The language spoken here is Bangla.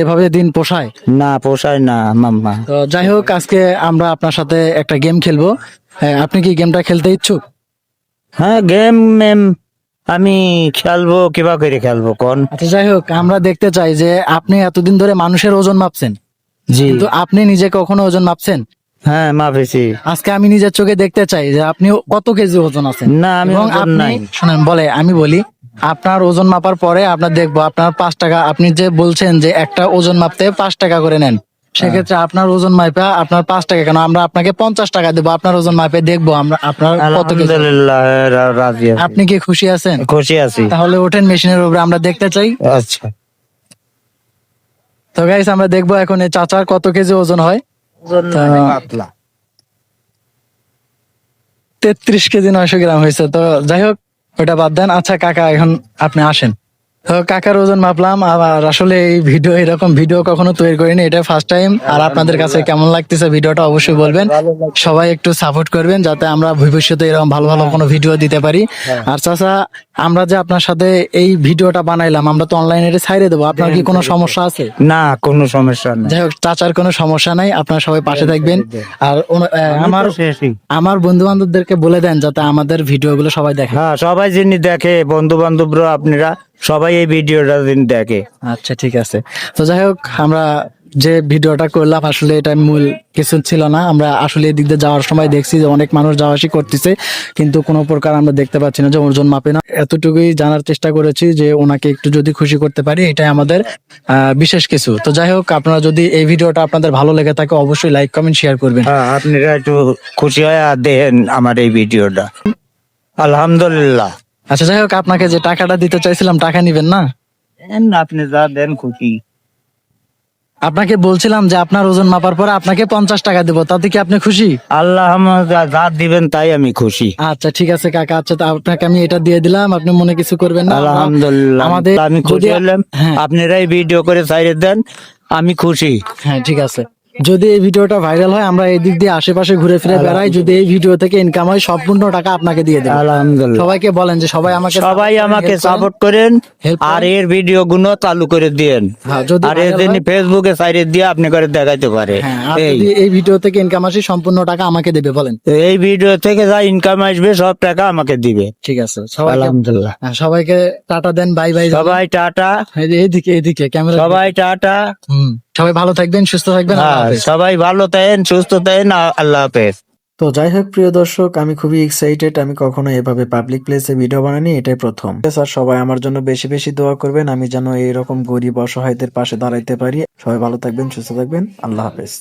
এভাবে দিন পোষায়? না পোষায় না মাম্মা। তো যাই হোক আজকে আমরা আপনার সাথে একটা গেম খেলব। আপনি কি গেমটা খেলতে ইচ্ছুক? হ্যাঁ গেম মেম আমি খেলব কিবা করে খেলব কোন? আচ্ছা যাই হোক আমরা দেখতে চাই যে আপনি এতদিন ধরে মানুষের ওজন মাপছেন। জি। কিন্তু আপনি নিজে কখনো ওজন মাপছেন? হ্যাঁ মাপেছি। আজকে আমি নিজের চোখে দেখতে চাই যে আপনি কত কেজি ওজন আছেন। না আমি আপনি শুনেন বলে আমি বলি আপনার ওজন মাপার পরে আপনার দেখব আপনার পাঁচ টাকা আপনি যে বলছেন যে একটা ওজন মাপতে পাঁচ টাকা করে নেন সেক্ষেত্রে আপনার ওজন মাপে আপনার পাঁচ টাকা কেন আমরা আপনাকে পঞ্চাশ টাকা দেবো আপনার ওজন মাপে দেখব আমরা আপনার কত আপনি কি খুশি আছেন? খুশি আছি। তাহলে ওঠেন মেশিনের উপরে আমরা দেখতে চাই। আচ্ছা। তো গাইস আমরা দেখব এখন এই চাচার কত কেজি ওজন হয়। তেত্রিশ কেজি নয়শো গ্রাম হয়েছে। তো যাই হোক ওটা বাদ দেন। আচ্ছা কাকা এখন আপনি আসেন। কাকার ওজন মাপলাম আর আসলে এই ভিডিও এরকম ভিডিও কখনো তৈরি করিনি এটা ফার্স্ট টাইম আর আপনাদের কাছে কেমন লাগতেছে ভিডিওটা অবশ্যই বলবেন। সবাই একটু সাপোর্ট করবেন যাতে আমরা ভবিষ্যতে এরকম ভালো ভালো কোনো ভিডিও দিতে পারি। আর চাচা আমরা যে আপনার সাথে এই ভিডিওটা বানাইলাম আমরা তো অনলাইনে এটা ছাইড়ে দেবো। আপনার কি কোনো সমস্যা আছে? না কোনো সমস্যা নেই। যাই হোক চাচার কোনো সমস্যা নাই আপনারা সবাই পাশে থাকবেন। আর আমার আমার বন্ধু বান্ধবদেরকে বলে দেন যাতে আমাদের ভিডিওগুলো সবাই দেখে। হ্যাঁ সবাই যিনি দেখে বন্ধু বান্ধবরা আপনারা সবাই এই ভিডিওটা যিনি দেখে। আচ্ছা ঠিক আছে। তো যাই হোক আমরা যে ভিডিওটা করলাম আসলে এটা মূল কিছু ছিল না। আমরা আসলে এদিক দিয়ে যাওয়ার সময় দেখছি যে অনেক মানুষ যাওয়া আসি করতেছে কিন্তু কোনো প্রকার আমরা দেখতে পাচ্ছি না যে ওজন মাপে না। এতটুকুই জানার চেষ্টা করেছি যে ওনাকে একটু যদি খুশি করতে পারি এটাই আমাদের বিশেষ কিছু। তো যাই হোক আপনারা যদি এই ভিডিওটা আপনাদের ভালো লেগে থাকে অবশ্যই লাইক কমেন্ট শেয়ার করবেন। হ্যাঁ আপনারা একটু খুশি হয় আর দেখেন আমার এই ভিডিওটা। আলহামদুলিল্লাহ। আচ্ছা যাই হোক আপনাকে যে টাকাটা দিতে চাইছিলাম টাকা নিবেন না? দেন, আপনি যা দেন খুশি। আপনাকে বলছিলাম যে আপনার ওজন মাপার পরে আপনাকে পঞ্চাশ টাকা দেবো তাতে কি আপনি খুশি? আল্লাহ আমার যা- যা দিবেন তাই আমি খুশি। আচ্ছা ঠিক আছে কাকা। আচ্ছা তো আপনাকে আমি এটা দিয়ে দিলাম আপনি মনে কিছু করবেন না। আলহামদুলিল্লাহ। আমাদের আমি খুশি যদি- হলাম। হ্যাঁ। আপনারাই ভিডিও করে সাইডে দেন আমি খুশি। হ্যাঁ ঠিক আছে। যদি এই ভিডিওটা ভাইরাল হয় আমরা এই দিক দিয়ে আশেপাশে ঘুরে ফিরে বেড়াই। যদি এই ভিডিও থেকে ইনকাম হয় সম্পূর্ণ টাকা আপনাকে দিয়ে দেবো। আলহামদুলিল্লাহ। সবাইকে বলেন যে সবাই আমাকে সবাই আমাকে সাপোর্ট করেন। আর এর ভিডিও গুলো চালু করে দিয়েন। হ্যাঁ, আর এর জন্য ফেসবুকে সাইডে দিয়ে আপনি করে দেখাইতে পারে। হ্যাঁ এই। ভিডিও থেকে ইনকাম আসে সম্পূর্ণ টাকা আমাকে দেবে বলেন। এই ভিডিও থেকে যা ইনকাম আসবে সব টাকা আমাকে দিবে। ঠিক আছে আলহামদুলিল্লাহ। হ্যাঁ, সবাইকে টাটা দেন বাই বাই সবাই টাটা। এইদিকে এইদিকে ক্যামেরা সবাই টাটা। হুম। সবাই ভালো থাকবেন সুস্থ থাকবেন আল্লাহ হ্যাঁ, হাফেজ। সবাই ভালো থাকেন সুস্থ থাকেন আল্লাহ হাফেজ। তো যাই হোক প্রিয় দর্শক আমি খুবই এক্সাইটেড আমি কখনো এভাবে পাবলিক প্লেসে ভিডিও বানানি এটাই প্রথম। স্যার সবাই আমার জন্য বেশি বেশি দোয়া করবেন আমি যেন এইরকম গরিব অসহায়দের পাশে দাঁড়াইতে পারি। সবাই ভালো থাকবেন সুস্থ থাকবেন আল্লাহ হাফেজ।